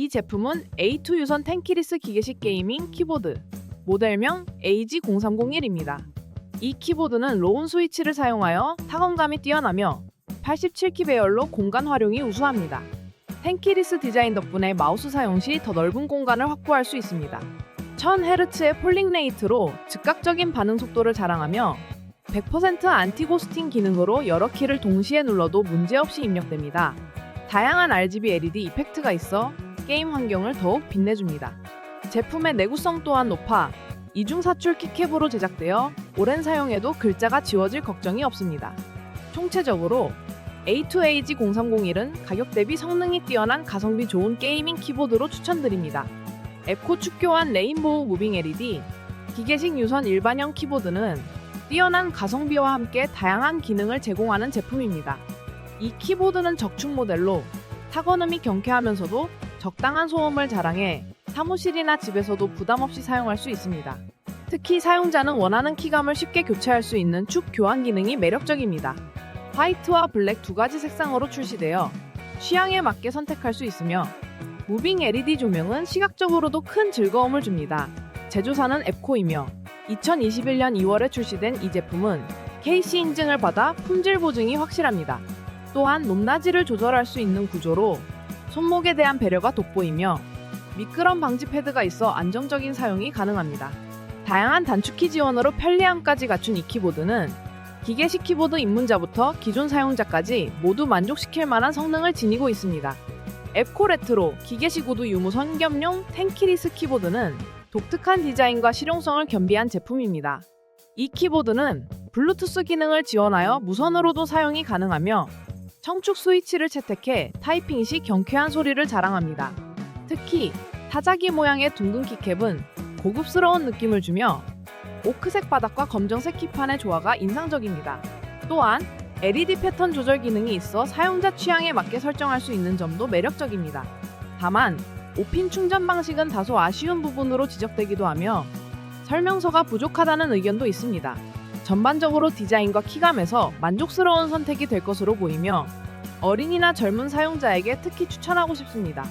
이 제품은 A2 유선 텐키리스 기계식 게이밍 키보드, 모델명 AG0301입니다. 이 키보드는 로운 스위치를 사용하여 타건감이 뛰어나며 87키 배열로 공간 활용이 우수합니다. 텐키리스 디자인 덕분에 마우스 사용 시 더 넓은 공간을 확보할 수 있습니다. 1000Hz의 폴링 레이트로 즉각적인 반응 속도를 자랑하며 100% 안티고스팅 기능으로 여러 키를 동시에 눌러도 문제없이 입력됩니다. 다양한 RGB LED 이펙트가 있어 게임 환경을 더욱 빛내줍니다. 제품의 내구성 또한 높아 이중 사출 키캡으로 제작되어 오랜 사용에도 글자가 지워질 걱정이 없습니다. 총체적으로 A2AG0301은 가격 대비 성능이 뛰어난 가성비 좋은 게이밍 키보드로 추천드립니다. 에코 축교한 레인보우 무빙 LED, 기계식 유선 일반형 키보드는 뛰어난 가성비와 함께 다양한 기능을 제공하는 제품입니다. 이 키보드는 적축 모델로 타건음이 경쾌하면서도 적당한 소음을 자랑해 사무실이나 집에서도 부담 없이 사용할 수 있습니다. 특히 사용자는 원하는 키감을 쉽게 교체할 수 있는 축 교환 기능이 매력적입니다. 화이트와 블랙 두 가지 색상으로 출시되어 취향에 맞게 선택할 수 있으며 무빙 LED 조명은 시각적으로도 큰 즐거움을 줍니다. 제조사는 앱코이며 2021년 2월에 출시된 이 제품은 KC 인증을 받아 품질 보증이 확실합니다. 또한 높낮이를 조절할 수 있는 구조로 손목에 대한 배려가 돋보이며 미끄럼 방지 패드가 있어 안정적인 사용이 가능합니다. 다양한 단축키 지원으로 편리함까지 갖춘 이 키보드는 기계식 키보드 입문자부터 기존 사용자까지 모두 만족시킬 만한 성능을 지니고 있습니다. 앱코 레트로 기계식 우드 유무 선 겸용 텐키리스 키보드는 독특한 디자인과 실용성을 겸비한 제품입니다. 이 키보드는 블루투스 기능을 지원하여 무선으로도 사용이 가능하며 청축 스위치를 채택해 타이핑 시 경쾌한 소리를 자랑합니다. 특히 타자기 모양의 둥근 키캡은 고급스러운 느낌을 주며 오크색 바닥과 검정색 키판의 조화가 인상적입니다. 또한 LED 패턴 조절 기능이 있어 사용자 취향에 맞게 설정할 수 있는 점도 매력적입니다. 다만 5핀 충전 방식은 다소 아쉬운 부분으로 지적되기도 하며 설명서가 부족하다는 의견도 있습니다. 전반적으로 디자인과 키감에서 만족스러운 선택이 될 것으로 보이며 어린이나 젊은 사용자에게 특히 추천하고 싶습니다.